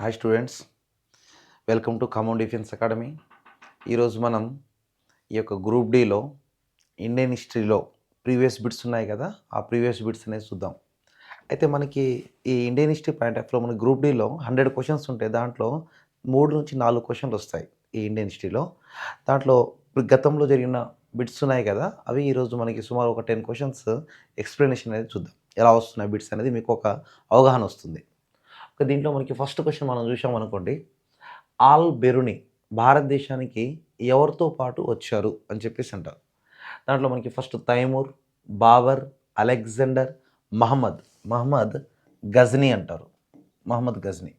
Hi students welcome to common defence academy ఈరోజు మనం ఈ యొక్క గ్రూప్ డీలో ఇండియన్ హిస్టరీలో ప్రీవియస్ బిట్స్ ఉన్నాయి కదా ఆ ప్రీవియస్ బిట్స్ అనేది చూద్దాం. అయితే మనకి ఈ ఇండియన్ హిస్టరీ పాయింట్ ఆఫ్లో మన గ్రూప్ డీలో హండ్రెడ్ క్వశ్చన్స్ ఉంటాయి దాంట్లో మూడు నుంచి నాలుగు క్వశ్చన్లు వస్తాయి ఈ ఇండియన్ హిస్టరీలో దాంట్లో గతంలో జరిగిన బిట్స్ ఉన్నాయి కదా అవి ఈరోజు మనకి సుమారు ఒక టెన్ క్వశ్చన్స్ ఎక్స్ప్లెనేషన్ అనేది చూద్దాం. ఎలా వస్తున్నాయి బిట్స్ అనేది మీకు ఒక అవగాహన వస్తుంది. దీంట్లో మనకి ఫస్ట్ క్వశ్చన్ మనం చూసాం అనుకోండి. ఆల్ బెరుని భారతదేశానికి ఎవరితో పాటు వచ్చారు అని చెప్పేసి అంటారు. దాంట్లో మనకి ఫస్ట్ తైమూర్ బాబర్ అలెగ్జాండర్ మహమ్మద్. మహమ్మద్ గజ్నీ అంటారు. మహమ్మద్ గజ్నీ.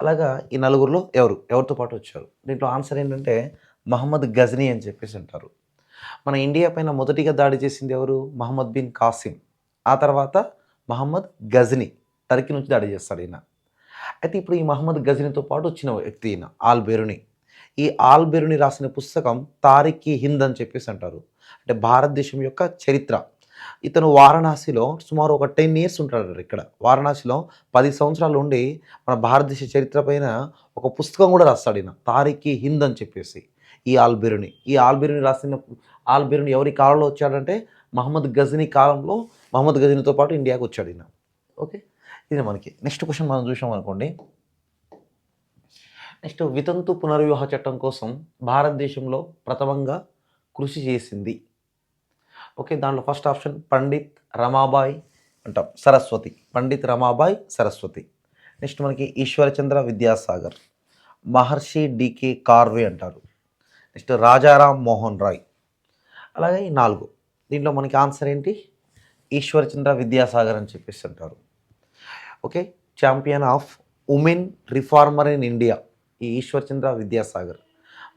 అలాగా ఈ నలుగురిలో ఎవరు? ఎవరితో పాటు వచ్చారు? దీంట్లో ఆన్సర్ ఏంటంటే మహమ్మద్ గజ్నీ అని చెప్పేసి అంటారు. మన ఇండియా పైన మొదటిగా దాడి చేసింది ఎవరు? మహమ్మద్ బిన్ కాసిం. ఆ తర్వాత మహమ్మద్ గజ్నీ టర్కీ నుంచి దాడి చేస్తాడు ఈయన. అయితే ఇప్పుడు ఈ మహమ్మద్ గజనీతో పాటు వచ్చిన వ్యక్తి ఈయన ఆల్బెరుని. ఈ ఆల్బెరుని రాసిన పుస్తకం తారిఖీ హింద్ అని చెప్పేసి అంటారు. అంటే భారతదేశం యొక్క చరిత్ర. ఇతను వారణాసిలో సుమారు ఒక టెన్ ఇయర్స్ ఉంటాడు ఇక్కడ వారణాసిలో పది సంవత్సరాలు ఉండి మన భారతదేశ చరిత్ర పైన ఒక పుస్తకం కూడా రాస్తాడు ఈయన తారిఖీ హింద్ అని చెప్పేసి. ఈ ఆల్బెరుని. ఈ ఆల్బెరుని రాసిన ఆల్బెరుని ఎవరి కాలంలో వచ్చాడంటే మహమ్మద్ గజనీ కాలంలో మహమ్మద్ గజనీతో పాటు ఇండియాకు వచ్చాడు ఈయన. ఓకే? ఇది మనకి. నెక్స్ట్ క్వశ్చన్ మనం చూసాం అనుకోండి. నెక్స్ట్ వితంతు పునర్వివాహ చట్టం కోసం భారతదేశంలో ప్రథమంగా కృషి చేసింది. ఓకే దాంట్లో ఫస్ట్ ఆప్షన్ పండిత్ రమాబాయ్ అంటాం సరస్వతి. పండిత్ రమాబాయ్ సరస్వతి. నెక్స్ట్ మనకి ఈశ్వరచంద్ర విద్యాసాగర్. మహర్షి డికే కార్వే అంటారు. నెక్స్ట్ రాజారాం మోహన్ రాయ్. అలాగే ఈ నాలుగు. దీంట్లో మనకి ఆన్సర్ ఏంటి? ఈశ్వరచంద్ర విద్యాసాగర్ అని చెప్పేసి అంటారు. Okay? Champion of women reformer in India ఈ ఈశ్వర్చంద్ర విద్యాసాగర్.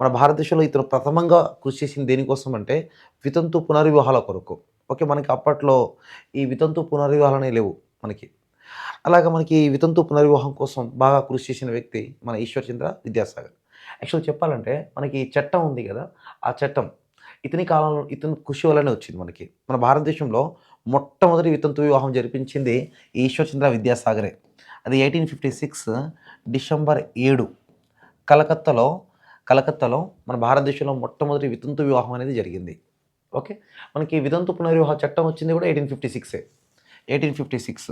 మన భారతదేశంలో ఇతను ప్రథమంగా కృషి చేసింది దేనికోసం అంటే వితంతు పునర్వివాహాల కొరకు. ఓకే మనకి అప్పట్లో ఈ వితంతు పునర్వివాహాలనే లేవు మనకి. అలాగే మనకి ఈ వితంతు పునర్వివాహం కోసం బాగా కృషి చేసిన వ్యక్తి మన ఈశ్వర్చంద్ర విద్యాసాగర్. యాక్చువల్ చెప్పాలంటే మనకి ఈ చట్టం ఉంది కదా ఆ చట్టం ఇతని కాలంలో ఇతని కృషి వల్లనే వచ్చింది మనకి. మన భారతదేశంలో మొట్టమొదటి వితంతు వివాహం జరిపించింది ఈ ఈశ్వర్చంద్ర విద్యాసాగరే. అది ఎయిటీన్ ఫిఫ్టీ సిక్స్ డిసెంబర్ ఏడు. కలకత్తాలో కలకత్తాలో మన భారతదేశంలో మొట్టమొదటి వితంతు వివాహం అనేది జరిగింది. ఓకే? మనకి వితంతు పునర్వివాహ చట్టం వచ్చింది కూడా ఎయిటీన్ ఫిఫ్టీ సిక్సే ఎయిటీన్ ఫిఫ్టీ సిక్స్.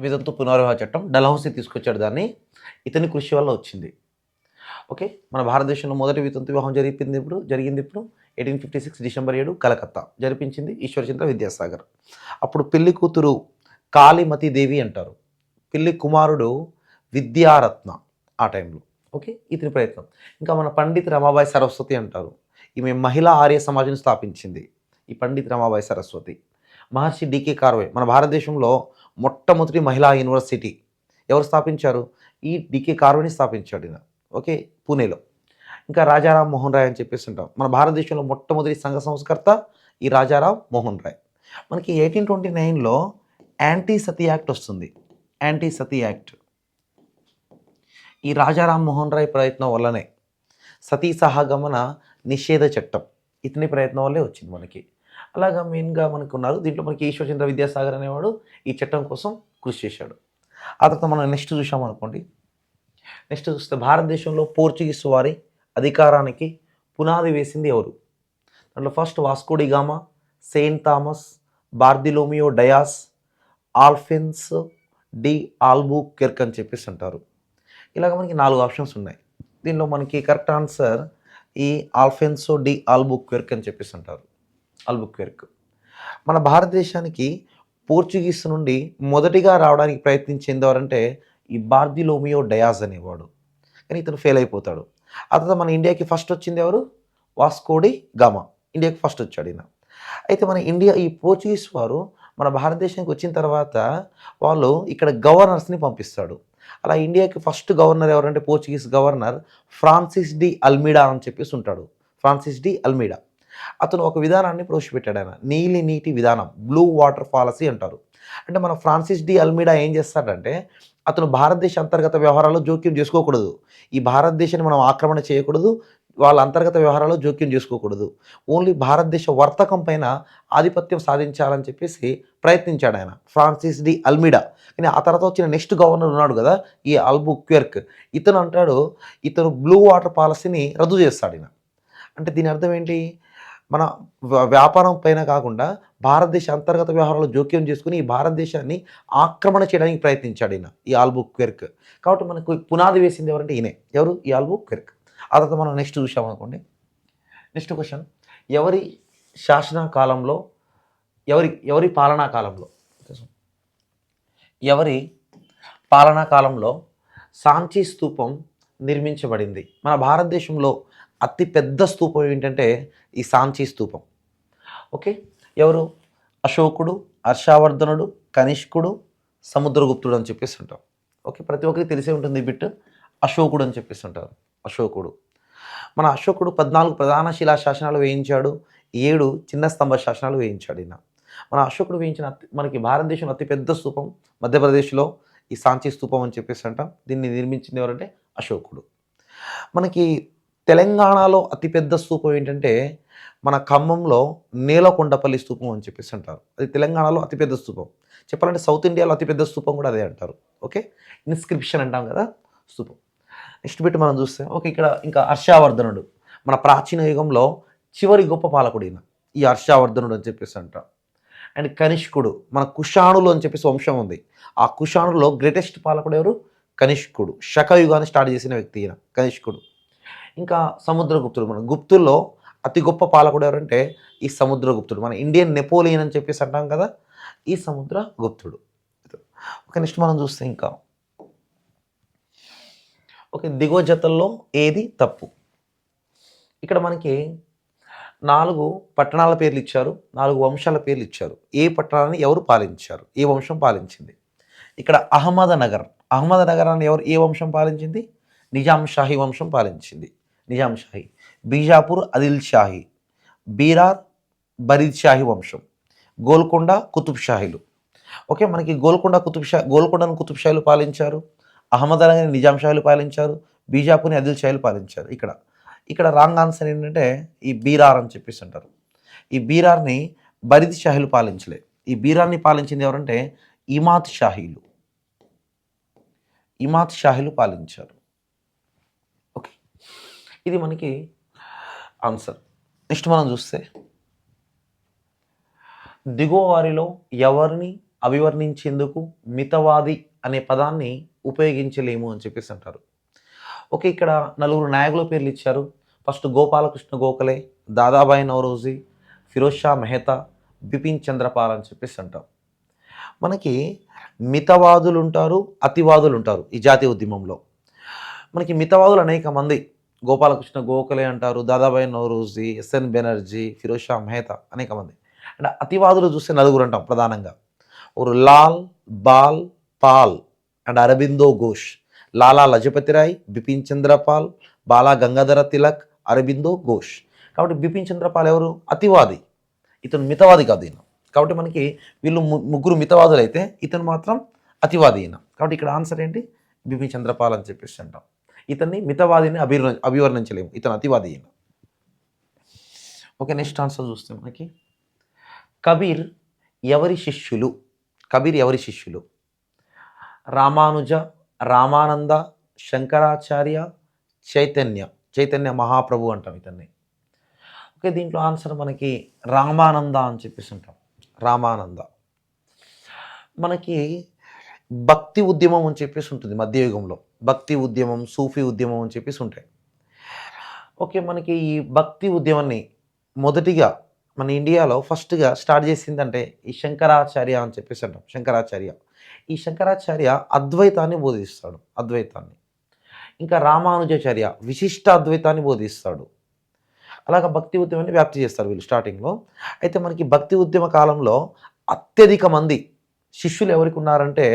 వితంతు పునర్వివాహ చట్టం డల్హౌసీ తీసుకొచ్చాడు దాన్ని. ఇతని కృషి వల్ల వచ్చింది. ఓకే? మన భారతదేశంలో మొదటి వితంతు వివాహం జరిపింది ఇప్పుడు జరిగింది ఇప్పుడు ఎయిటీన్ ఫిఫ్టీ సిక్స్ డిసెంబర్ ఏడు కలకత్తా. జరిపించింది ఈశ్వరచంద్ర విద్యాసాగర్. అప్పుడు పెళ్ళి కూతురు కాళీమతి దేవి అంటారు. పెళ్ళి కుమారుడు విద్యారత్న ఆ టైంలో. ఓకే? ఇతని ప్రయత్నం ఇంకా మన పండిత్ రమాబాయి సరస్వతి అంటారు. ఈమె మహిళా ఆర్య సమాజం స్థాపించింది. ఈ పండిత్ రమాబాయి సరస్వతి. మహర్షి డికే కార్వే. మన భారతదేశంలో మొట్టమొదటి మహిళా యూనివర్సిటీ ఎవరు స్థాపించారు? ఈ డికే కార్వేని స్థాపించాడు ఈయన. ఓకే? పూణేలో. ఇంకా రాజారాం మోహన్ రాయ్ అని చెప్పేసి ఉంటాం మన భారతదేశంలో మొట్టమొదటి సంఘ సంస్కర్త ఈ రాజారాం మోహన్ రాయ్. మనకి ఎయిటీన్ ట్వంటీ నైన్లో యాంటీ సతీ యాక్ట్ వస్తుంది. Anti sati act. ఈ రాజారాం మోహన్ రాయ్ ప్రయత్నం వల్లనే సతీ సహగమన నిషేధ చట్టం ఇతని ప్రయత్నం వల్లే వచ్చింది మనకి. అలాగా మెయిన్గా మనకు ఉన్నారు దీంట్లో మనకి ఈశ్వరచంద్ర విద్యాసాగర్ అనేవాడు ఈ చట్టం కోసం కృషి చేశాడు. ఆ తర్వాత మనం నెక్స్ట్ చూసామనుకోండి నెక్స్ట్ చూస్తే భారతదేశంలో పోర్చుగీస్ వారి అధికారానికి పునాది వేసింది ఎవరు? దాంట్లో first Vasco da Gama Saint Thomas Bartholomew Dias Afonso de Albuquerque అని చెప్పేసి అంటారు. ఇలాగ మనకి నాలుగు ఆప్షన్స్ ఉన్నాయి. దీనిలో మనకి కరెక్ట్ ఆన్సర్ ఈ ఆల్ఫెన్సో డి ఆల్బుక్ క్వెర్క్ అని చెప్పేసి అంటారు. ఆల్బుక్ క్వెర్క్ మన భారతదేశానికి పోర్చుగీస్ నుండి మొదటిగా రావడానికి ప్రయత్నించింది ఎవరంటే ఈ బార్దిలోమియో డయాజ్ అనేవాడు. కానీ ఇతను ఫెయిల్ అయిపోతాడు. ఆ తర్వాత మన ఇండియాకి ఫస్ట్ వచ్చింది ఎవరు? Vasco da Gama. ఇండియాకి ఫస్ట్ వచ్చాడు ఈయన. అయితే మన ఇండియా ఈ పోర్చుగీస్ వారు మన భారతదేశానికి వచ్చిన తర్వాత వాళ్ళు ఇక్కడ గవర్నర్స్ని పంపిస్తాడు. అలా ఇండియాకి ఫస్ట్ గవర్నర్ ఎవరంటే Portuguese governor Francis de Almeida అని చెప్పేసి ఉంటాడు. Francis de Almeida. అతను ఒక విధానాన్ని ప్రవేశపెట్టాడు ఆయన. నీలి నీటి విధానం బ్లూ వాటర్ పాలసీ అంటారు. అంటే మన ఫ్రాన్సిస్ డి అల్మిడా ఏం చేస్తాడంటే అతను భారతదేశ అంతర్గత వ్యవహారాల్లో జోక్యం చేసుకోకూడదు. ఈ భారతదేశాన్ని మనం ఆక్రమణ చేయకూడదు. వాళ్ళ అంతర్గత వ్యవహారాల్లో జోక్యం చేసుకోకూడదు. ఓన్లీ భారతదేశ వర్తకం పైన ఆధిపత్యం సాధించాలని చెప్పేసి ప్రయత్నించాడు ఆయన. Francis de Almeida. కానీ ఆ తర్వాత వచ్చిన నెక్స్ట్ గవర్నర్ ఉన్నాడు కదా ఈ అల్బు క్వెర్క్ ఇతను అంటాడు ఇతను బ్లూ వాటర్ పాలసీని రద్దు చేస్తాడు ఈయన. అంటే దీని అర్థం ఏంటి? మన వ్యాపారం పైన కాకుండా భారతదేశ అంతర్గత వ్యవహారాలు జోక్యం చేసుకుని ఈ భారతదేశాన్ని ఆక్రమణ చేయడానికి ప్రయత్నించాడు ఈయన ఈ ఆల్బు క్వెర్క్ కాబట్టి మనకు పునాది వేసింది ఎవరంటే ఈయనే. ఎవరు? ఈ ఆల్బు క్వెర్క్ ఆ తర్వాత మనం నెక్స్ట్ చూసామనుకోండి నెక్స్ట్ క్వశ్చన్. ఎవరి శాసన కాలంలో ఎవరి ఎవరి పాలనా కాలంలో? ఎవరి పాలనా కాలంలో సాంచి స్తూపం నిర్మించబడింది? మన భారతదేశంలో అతిపెద్ద స్థూపం స్తూపం ఏంటంటే ఈ సాంచి స్తూపం ఓకే? ఎవరు? అశోకుడు హర్షావర్ధనుడు కనిష్కుడు సముద్రగుప్తుడు అని చెప్పేసి ఉంటాం ఓకే? ప్రతి ఒక్కరికి తెలిసే ఉంటుంది బిట్. అశోకుడు అని చెప్పేసి ఉంటారు అశోకుడు. మన అశోకుడు పద్నాలుగు ప్రధాన శిలా శాసనాలు వేయించాడు. ఏడు చిన్న స్తంభ శాసనాలు వేయించాడు ఈయన. మన అశోకుడు వేయించిన మనకి భారతదేశంలో అతిపెద్ద స్తూపం మధ్యప్రదేశ్లో ఈ సాంచి స్తూపం అని చెప్పేసి అంటాం. దీన్ని నిర్మించింది ఎవరంటే అశోకుడు. మనకి తెలంగాణలో అతిపెద్ద స్తూపం ఏంటంటే మన ఖమ్మంలో నేలకొండపల్లి స్తూపం అని చెప్పేసి అంటారు. అది తెలంగాణలో అతిపెద్ద స్తూపం చెప్పాలంటే సౌత్ ఇండియాలో అతిపెద్ద స్తూపం కూడా అదే అంటారు. ఓకే? ఇన్స్క్రిప్షన్ అంటాం కదా స్తూపం నెక్స్ట్ బిట్ మనం చూస్తే ఓకే ఇక్కడ ఇంకా హర్షావర్ధనుడు. మన ప్రాచీన యుగంలో చివరి గొప్ప పాలకుడు ఈ హర్షావర్ధనుడు అని చెప్పేసి అంటాం. అండ్ కనిష్కుడు మన కుషాణులు అని చెప్పేసి వంశం ఉంది. ఆ కుషాణులో గ్రేటెస్ట్ పాలకుడు ఎవరు? కనిష్కుడు. శకయుగాన్ని స్టార్ట్ చేసిన వ్యక్తి ఈయన కనిష్కుడు. ఇంకా సముద్రగుప్తుడు. మన గుప్తుల్లో అతి గొప్ప పాలకుడు ఎవరంటే ఈ సముద్రగుప్తుడు. మన ఇండియన్ నెపోలియన్ అని చెప్పేసి అంటాం కదా ఈ సముద్ర గుప్తుడు ఒక నెక్స్ట్ మనం చూస్తే ఇంకా. ఓకే దిగువ జతల్లో ఏది తప్పు? ఇక్కడ మనకి నాలుగు పట్టణాల పేర్లు ఇచ్చారు నాలుగు వంశాల పేర్లు ఇచ్చారు. ఏ పట్టణాన్ని ఎవరు పాలించారు? ఏ వంశం పాలించింది? ఇక్కడ అహ్మదనగర్. అహ్మదనగరాన్ని ఎవరు ఏ వంశం పాలించింది? నిజాం షాహీ వంశం పాలించింది. నిజాం షాహీ. బీజాపూర్ అదిల్ షాహీ. బీరార్ బరీద్ షాహీ వంశం. గోల్కొండ కుతుబ్ షాహీలు. ఓకే మనకి గోల్కొండ కుతుబ్ షా గోల్కొండను కుతుబ్ షాహీలు పాలించారు. అహ్మదాబాద్ని నిజాం షాహీలు పాలించారు. బీజాపూర్ని అదిల్ షాహీలు పాలించారు. ఇక్కడ ఇక్కడ రాంగ్ ఆన్సర్ ఏంటంటే ఈ బీరార్ అని చెప్పేసి అంటారు. ఈ బీరార్ని బరిద్ షాహీలు పాలించలే. ఈ బీరార్ని పాలించింది ఎవరంటే ఇమాత్ షాహీలు. ఇమాత్ షాహీలు పాలించారు. ఇది మనకి ఆన్సర్. నెక్స్ట్ మనం చూస్తే దిగువ వారిలో ఎవరిని అభివర్ణించేందుకు మితవాది అనే పదాన్ని ఉపయోగించలేము అని చెప్పేసి అంటారు. ఓకే ఇక్కడ నలుగురు నాయకుల పేర్లు ఇచ్చారు. ఫస్ట్ గోపాలకృష్ణ గోఖలే దాదాబాయి నవరోజీ ఫిరోజ్ షా మెహతా బిపిన్ చంద్రపాల్ అని చెప్పేసి అంటాం. మనకి మితవాదులు ఉంటారు అతివాదులు ఉంటారు ఈ జాతీయ ఉద్యమంలో. మనకి మితవాదులు అనేక మంది గోపాలకృష్ణ గోఖలే అంటారు దాదాబాయి నవరోజీ ఎస్ఎన్ బెనర్జీ ఫిరోజ్ షా మెహతా అనేక మంది. అంటే అతివాదులు చూస్తే నలుగురు అంటాం ప్రధానంగా. ఒకరు లాల్ బాల్ పాల్ అండ్ అరబిందో ఘోష్. లాలా లజపతి రాయ్ బిపిన్ చంద్రపాల్ బాలా గంగాధర తిలక్ అరబిందో ఘోష్. కాబట్టి బిపిన్ చంద్రపాల్ ఎవరు? అతివాది. ఇతను మితవాది కాదు ఈయన. కాబట్టి మనకి వీళ్ళు ముగ్గురు మితవాదులు అయితే ఇతను మాత్రం అతివాది ఈయన. కాబట్టి ఇక్కడ ఆన్సర్ ఏంటి? బిపిన్ చంద్రపాల్ అని చెప్పేసి అంటాం. ఇతన్ని మితవాదిని అభివర్ణ అభివర్ణించలేము. ఇతను అతివాది ఓకే నెక్స్ట్ ఆన్సర్ చూస్తే మనకి. కబీర్ ఎవరి శిష్యులు? కబీర్ ఎవరి శిష్యులు? రామానుజ రామానంద శంకరాచార్య చైతన్య. చైతన్య మహాప్రభు అంటాం ఇతన్ని. ఓకే దీంట్లో ఆన్సర్ మనకి రామానంద అని చెప్పేసి ఉంటాం రామానంద. మనకి భక్తి ఉద్యమం అని చెప్పేసి ఉంటుంది మధ్యయుగంలో. భక్తి ఉద్యమం సూఫీ ఉద్యమం అని చెప్పేసి ఉంటాయి. ఓకే మనకి ఈ భక్తి ఉద్యమాన్ని మొదటిగా మన ఇండియాలో ఫస్ట్గా స్టార్ట్ చేసిందంటే ఈ శంకరాచార్య అని చెప్పేసి అంటాం. శంకరాచార్య. ఈ శంకరాచార్య అద్వైతాన్ని బోధిస్తాడు. అద్వైతాన్ని. ఇంకా రామానుజాచార్య విశిష్ట అద్వైతాన్ని బోధిస్తాడు. అలాగ భక్తి ఉద్యమాన్ని వ్యాప్తి చేస్తారు వీళ్ళు స్టార్టింగ్లో. అయితే మనకి భక్తి ఉద్యమ కాలంలో అత్యధిక మంది శిష్యులు ఎవరికి ఉన్నారంటే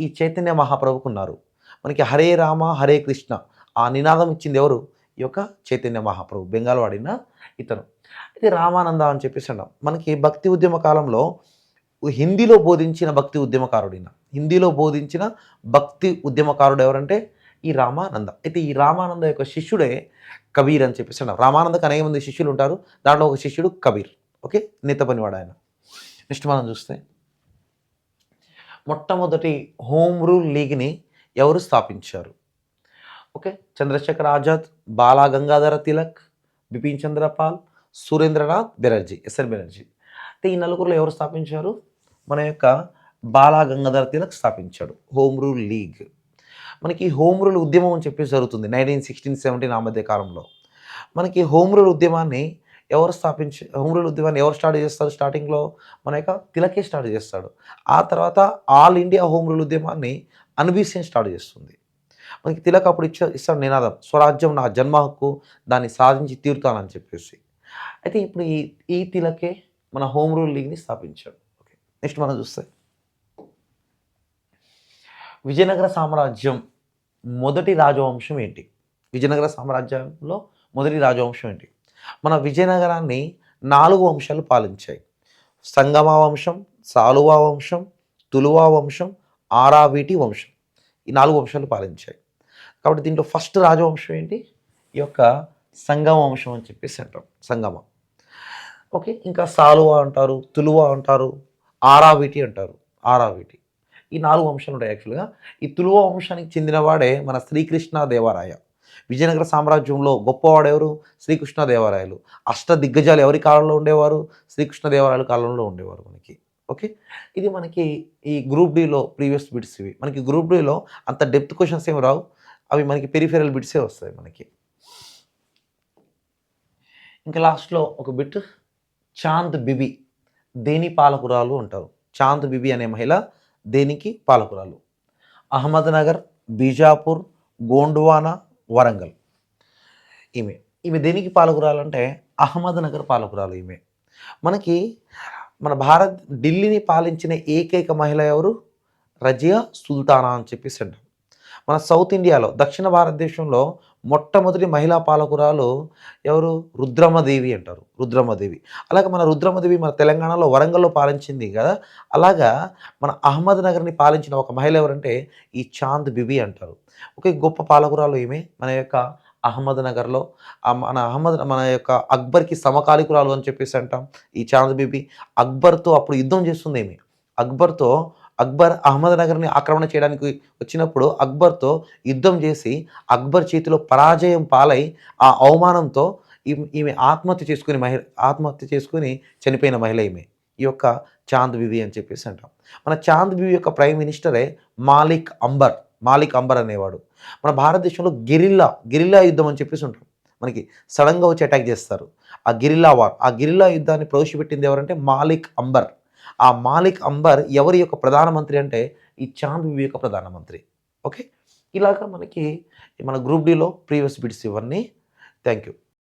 ఈ చైతన్య మహాప్రభుకు ఉన్నారు మనకి హరే రామ హరే కృష్ణ ఆ నినాదం ఇచ్చింది ఎవరు? ఈ యొక్క చైతన్య మహాప్రభు బెంగాల్ వాడిన ఇతను. ఇది రామానంద అని చెప్పేసి అన్నాం మనకి భక్తి ఉద్యమ కాలంలో హిందీలో బోధించిన భక్తి ఉద్యమకారుడు హిందీలో బోధించిన భక్తి ఉద్యమకారుడు ఎవరంటే ఈ రామానంద. అయితే ఈ రామానంద యొక్క శిష్యుడే కబీర్ అని చెప్పేసి అన్నారు రామానందకు అనేక మంది శిష్యులు ఉంటారు. దాంట్లో ఒక శిష్యుడు కబీర్. ఓకే? నేత పనివాడు ఆయన. నెక్స్ట్ మనం చూస్తే మొట్టమొదటి హోమ్ రూల్ లీగ్ని ఎవరు స్థాపించారు? Okay Chandrashekhar Azad Bala Gangadhara Tilak Bipin Chandrapal Surendranath Banerjee SR Banerjee. అయితే ఈ నలుగురులో ఎవరు స్థాపించారు? మన యొక్క బాలా గంగాధర తిలక్ స్థాపించాడు హోమ్ రూల్ లీగ్. మనకి హోమ్ రూల్ ఉద్యమం అని చెప్పేసి జరుగుతుంది నైన్టీన్ సిక్స్టీన్ సెవెంటీన్ ఆ మధ్య కాలంలో. మనకి హోమ్ రూల్ ఉద్యమాన్ని ఎవరు స్థాపించి హోమ్ రూల్ ఉద్యమాన్ని ఎవరు స్టార్ట్ చేస్తారు? స్టార్టింగ్లో మన యొక్క తిలకే స్టార్ట్ చేస్తాడు. ఆ తర్వాత ఆల్ ఇండియా హోమ్ రూల్ ఉద్యమాన్ని అన్బీసీఎన్ స్టార్ట్ చేస్తుంది. మనకి తిలక్ అప్పుడు ఇచ్చే ఇస్తాడు నినాదం స్వరాజ్యం నా జన్మ హక్కు దాన్ని సాధించి తీరుతానని చెప్పేసి. అయితే ఇప్పుడు ఈ ఈ తిలకే మన హోమ్ రూల్ లీగ్ని స్థాపించాడు. ఓకే నెక్స్ట్ మనం చూస్తే. విజయనగర సామ్రాజ్యం మొదటి రాజవంశం ఏంటి? విజయనగర సామ్రాజ్యంలో మొదటి రాజవంశం ఏంటి? మన విజయనగరాన్ని నాలుగు వంశాలు పాలించాయి. సంగమ వంశం సాలువా వంశం తులువా వంశం ఆరావీటి వంశం ఈ నాలుగు వంశాలు పాలించాయి. కాబట్టి దీంట్లో ఫస్ట్ రాజవంశం ఏంటి? ఈ యొక్క సంగమ వంశం అని చెప్పేసి అంటాం. సంగమ. ఓకే ఇంకా సాలువా అంటారు తులువా అంటారు ఆరావీటి అంటారు ఆరావీటి. ఈ నాలుగు వంశాలు ఉంటాయి యాక్చువల్గా. ఈ తులువ వంశానికి చెందినవాడే మన శ్రీకృష్ణ దేవరాయ విజయనగర సామ్రాజ్యంలో గొప్పవాడు ఎవరు శ్రీకృష్ణదేవరాయలు అష్ట దిగ్గజాలు ఎవరి కాలంలో ఉండేవారు? శ్రీకృష్ణదేవరాయల కాలంలో ఉండేవారు మనకి. ఓకే? ఇది మనకి ఈ గ్రూప్ డిలో ప్రీవియస్ బిట్స్ ఇవి. మనకి గ్రూప్ డిలో అంత డెప్త్ క్వశ్చన్స్ ఏమి రావు. అవి మనకి పెరిఫెరల్ బిట్సే వస్తాయి మనకి. ఇంకా లాస్ట్లో ఒక బిట్. చాంద్ బిబి. దేని పాలకురాలు అంటారు? చాంద్ బిబి అనే మహిళ దేనికి పాలకురాలు? అహ్మద్నగర్ బీజాపూర్ గోండ్వానా వరంగల్. ఈమె ఈమె దేనికి పాలకురాలు అంటే అహ్మద్నగర్ పాలకురాలు ఈమె. మనకి మన భారత్ ఢిల్లీని పాలించిన ఏకైక మహిళ ఎవరు? రజియా సుల్తానా అని చెప్పేసి అంటాం మన సౌత్ ఇండియాలో దక్షిణ భారతదేశంలో మొట్టమొదటి మహిళా పాలకురాలు ఎవరు? రుద్రమదేవి అంటారు రుద్రమదేవి. అలాగే మన రుద్రమదేవి మన తెలంగాణలో వరంగల్లో పాలించింది కదా. అలాగా మన అహ్మద్ నగర్ని పాలించిన ఒక మహిళ ఎవరంటే ఈ చాంద్ బిబి అంటారు. ఒక గొప్ప పాలకురాలు ఈమె. మన యొక్క అహ్మద్ నగర్లో మన అహ్మద్ మన యొక్క అక్బర్కి సమకాలికురాలు అని చెప్పేసి అంటాం ఈ చాంద్ బిబి. అక్బర్తో అప్పుడు యుద్ధం చేస్తుంది ఏమి అక్బర్తో అక్బర్ అహ్మద్ నగర్ని ఆక్రమణ చేయడానికి వచ్చినప్పుడు అక్బర్తో యుద్ధం చేసి అక్బర్ చేతిలో పరాజయం పాలై ఆ అవమానంతో ఈమె ఈమె ఆత్మహత్య చేసుకుని మహిళ ఆత్మహత్య చేసుకుని చనిపోయిన మహిళ ఈమె. ఈ యొక్క చాంద్ బివి అని చెప్పేసి అంటాం. మన చాంద్ బివి యొక్క ప్రైమ్ మినిస్టరే మాలిక్ అంబర్. మాలిక్ అంబర్ అనేవాడు. మన భారతదేశంలో గిరిల్లా గెరిల్లా యుద్ధం అని చెప్పేసి ఉంటారు. మనకి సడన్గా వచ్చి అటాక్ చేస్తారు. ఆ గిరిల్లా వార్ ఆ గిరిల్లా యుద్ధాన్ని ప్రవేశపెట్టింది ఎవరంటే మాలిక్ అంబర్. ఆ మాలిక్ అంబర్ ఎవరి యొక్క ప్రధానమంత్రి అంటే ఈ చాంద్ బిబి యొక్క ప్రధానమంత్రి. ఓకే? ఇలాగా మనకి మన గ్రూప్ డిలో ప్రీవియస్ బిట్స్ ఇవన్నీ థ్యాంక్ యూ